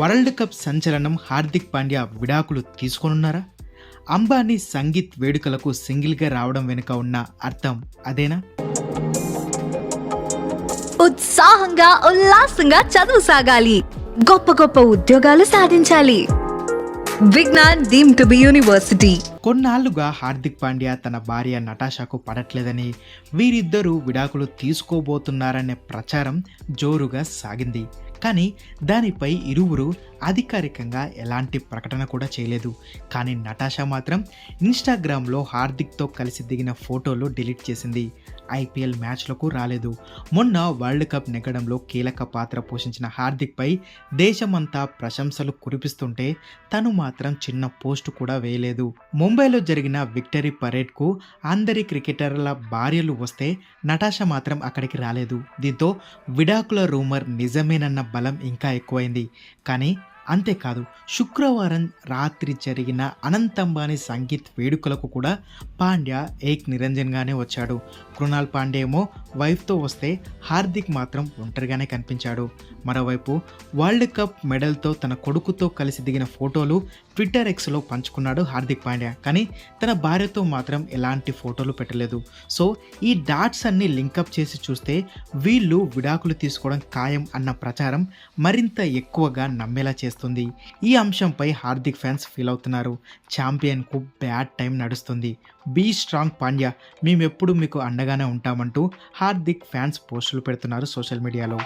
World cup సంచలనం హార్దిక్ పాండ్యా విడాకులు తీసుకోనున్నారా? అంబానీ సంగీత్ వేడుకలకు సింగిల్గా రావడం వెనుక ఉన్న అర్థం అదేనా? ఉత్సాహంగా ఉల్లాసంగా చదువు సాగాలి. గొప్ప గొప్ప ఉద్యోగాలు సాధించాలి. Vignan deem to be university. కొన్నాళ్ళుగా Hardik Pandya తన భార్య నటాషాకు పడట్లేదని వీరిద్దరూ విడాకులు తీసుకోబోతున్నారనే ప్రచారం జోరుగా సాగింది. కానీ దానిపై ఇరువురు అధికారికంగా ఎలాంటి ప్రకటన కూడా చేయలేదు. కానీ నటాషా మాత్రం ఇన్స్టాగ్రామ్లో హార్దిక్తో కలిసి దిగిన ఫోటోలు డిలీట్ చేసింది. ఐపీఎల్ మ్యాచ్లకు రాలేదు. మొన్న వరల్డ్ కప్ నెగ్గడంలో కీలక పాత్ర పోషించిన హార్దిక్పై దేశమంతా ప్రశంసలు కురిపిస్తుంటే తను మాత్రం చిన్న పోస్ట్ కూడా వేయలేదు. ముంబైలో జరిగిన విక్టరీ పరేడ్కు అందరి క్రికెటర్ల భార్యలు వస్తే నటాషా మాత్రం అక్కడికి రాలేదు. దీంతో విడాకుల రూమర్ నిజమేనన్న బలం ఇంకా ఎక్కువైంది. కానీ అంతేకాదు శుక్రవారం రాత్రి జరిగిన అనంతంబాని సంగీత్ వేడుకలకు కూడా పాండ్యా ఏక్ నిరంజన్గానే వచ్చాడు. కృణాల్ పాండే ఏమో వైఫ్తో వస్తే హార్దిక్ మాత్రం ఒంటరిగానే కనిపించాడు. మరోవైపు వరల్డ్ కప్ మెడల్తో తన కొడుకుతో కలిసి దిగిన ఫోటోలు ట్విట్టర్ ఎక్స్లో పంచుకున్నాడు హార్దిక్ పాండ్యా. కానీ తన భార్యతో మాత్రం ఎలాంటి ఫోటోలు పెట్టలేదు. సో ఈ డాట్స్ అన్ని లింకప్ చేసి చూస్తే వీళ్ళు విడాకులు తీసుకోవడం ఖాయం అన్న ప్రచారం మరింత ఎక్కువగా నమ్మేలా నడుస్తుంది. ఈ అంశంపై హార్దిక్ ఫ్యాన్స్ ఫీల్ అవుతున్నారు. ఛాంపియన్కు బ్యాడ్ టైం నడుస్తుంది. బీ స్ట్రాంగ్ పాండ్యా మేమెప్పుడు మీకు అండగానే ఉంటామంటూ హార్దిక్ ఫ్యాన్స్ పోస్టులు పెడుతున్నారు సోషల్ మీడియాలో.